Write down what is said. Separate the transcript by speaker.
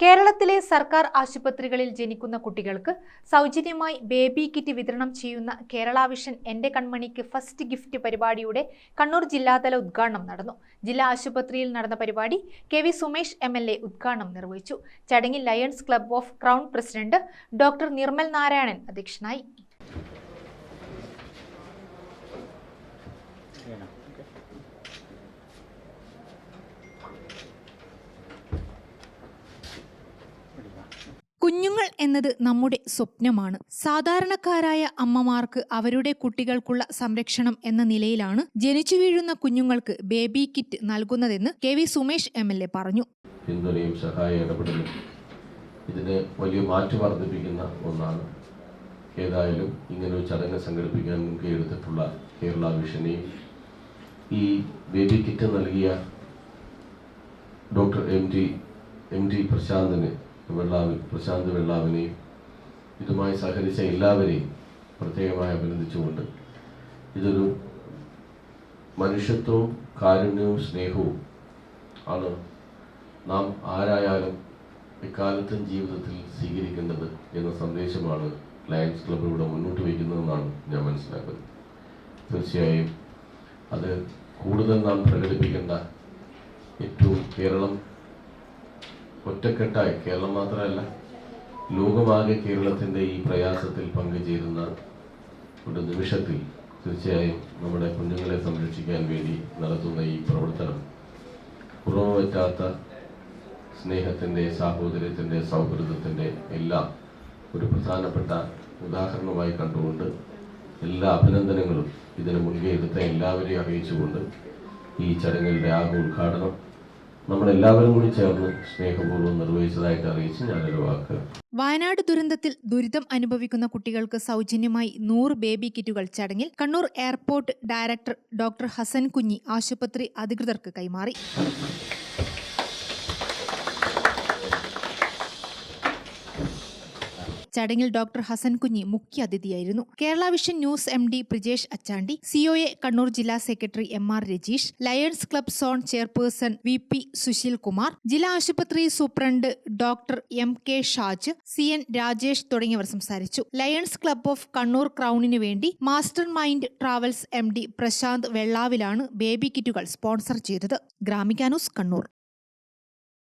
Speaker 1: കേരളത്തിലെ സർക്കാർ ആശുപത്രികളിൽ ജനിക്കുന്ന കുട്ടികൾക്ക് സൗജന്യമായി ബേബി കിറ്റ് വിതരണം ചെയ്യുന്ന കേരള വിഷൻ എന്റെ കൺമണിക്ക് ഫസ്റ്റ് ഗിഫ്റ്റ് പരിപാടിയുടെ കണ്ണൂർ ജില്ലാതല ഉദ്ഘാടനം നടന്നു. ജില്ലാ ആശുപത്രിയിൽ നടന്ന പരിപാടി K V Sumesh M L A ഉദ്ഘാടനം നിർവഹിച്ചു. ചടങ്ങിൽ Lions club of Crown president doctor Nirmal Narayanan അധ്യക്ഷനായി. കുഞ്ഞുങ്ങൾ എന്നത് നമ്മുടെ സ്വപ്നമാണ്. സാധാരണക്കാരായ അമ്മമാർക്ക് അവരുടെ കുട്ടികൾക്കുള്ള സംരക്ഷണം എന്ന നിലയിലാണ് ജനിച്ചു വീഴുന്ന കുഞ്ഞുങ്ങൾക്ക് ബേബി കിറ്റ് നൽകുന്നതെന്ന് K V Sumesh M L A പറഞ്ഞു.
Speaker 2: പിന്തുണയും സഹായ ഇടപെടലും ഇതിന് വലിയ മാറ്റു വർദ്ധിപ്പിക്കുന്ന ഒന്നാണ്. ഏതായാലും ഇങ്ങനെ ഒരു ചടങ്ങ് സംഘടിപ്പിക്കാൻ മുൻകൈ എടുത്തിട്ടുള്ള കേരള വിഷനെയും ഈ ബേബി കിറ്റ് നൽകിയ doctor M T M T പ്രശാന്തിന് Vellavi Prashanth വെള്ളാവിനെയും ഇതുമായി സഹകരിച്ച എല്ലാവരെയും പ്രത്യേകമായി അഭിനന്ദിച്ചുകൊണ്ട് ഇതൊരു മനുഷ്യത്വവും കാരുണ്യവും സ്നേഹവും ആണ് നാം ആരായാലും എക്കാലത്തും ജീവിതത്തിൽ സ്വീകരിക്കേണ്ടത് എന്ന സന്ദേശമാണ് ലയൺസ് ക്ലബ്ബ് ഇവിടെ മുന്നോട്ട് വയ്ക്കുന്നതെന്നാണ് ഞാൻ മനസ്സിലാക്കുന്നത്. തീർച്ചയായും അത് കൂടുതൽ നാം പ്രകടിപ്പിക്കേണ്ട ഏറ്റവും കേരളം ഒറ്റക്കെട്ടായി കേരളം മാത്രമല്ല ലോകമാകെ കേരളത്തിന്റെ ഈ പ്രയാസത്തിൽ പങ്കുചേരുന്ന ഒരു നിമിഷത്തിൽ തീർച്ചയായും നമ്മുടെ കുഞ്ഞുങ്ങളെ സംരക്ഷിക്കാൻ വേണ്ടി നടത്തുന്ന ഈ പ്രവർത്തനം കുറവ് പറ്റാത്ത സ്നേഹത്തിന്റെ സാഹോദര്യത്തിന്റെ സൗഹൃദത്തിന്റെ എല്ലാം ഒരു പ്രധാനപ്പെട്ട ഉദാഹരണമായി കണ്ടുകൊണ്ട് എല്ലാ അഭിനന്ദനങ്ങളും ഇതിന് മുൻകൈ എടുത്ത എല്ലാവരെയും അറിയിച്ചുകൊണ്ട് ഈ ചടങ്ങിന്റെ ആകെ ഉദ്ഘാടനം നമ്മളെല്ലാവരും കൂടി ചേർന്ന് സ്നേഹപൂർവം നിർവഹിച്ചതായിട്ട് അറിയിച്ച് ഞാനൊരു വാക്ക്
Speaker 1: വയനാട് ദുരന്തത്തിൽ ദുരിതം അനുഭവിക്കുന്ന കുട്ടികൾക്ക് സൗജന്യമായി നൂറ് ബേബി കിറ്റുകൾ ചടങ്ങിൽ Kannur airport director doctor Hasan Kunhi ആശുപത്രി അധികൃതർക്ക് കൈമാറി. ചടങ്ങിൽ doctor Hasan Kunhi മുഖ്യാതിഥിയായിരുന്നു Kerala vision news M D Prijesh Achandi COA Kannur ജില്ലാ secretary M R Rajeesh Lions club zone chairperson V P Susheel Kumar ജില്ലാ ആശുപത്രി superintendent doctor M K Shaj C N Rajesh തുടങ്ങിയവർ സംസാരിച്ചു. Lions club of Kannur ക്രൗണിന് വേണ്ടി master mind travels M D Prashanth വെള്ളാവിലാണ് baby കിറ്റുകൾ sponsor ചെയ്തത്. ഗ്രാമിക്കാനൂസ് കണ്ണൂർ.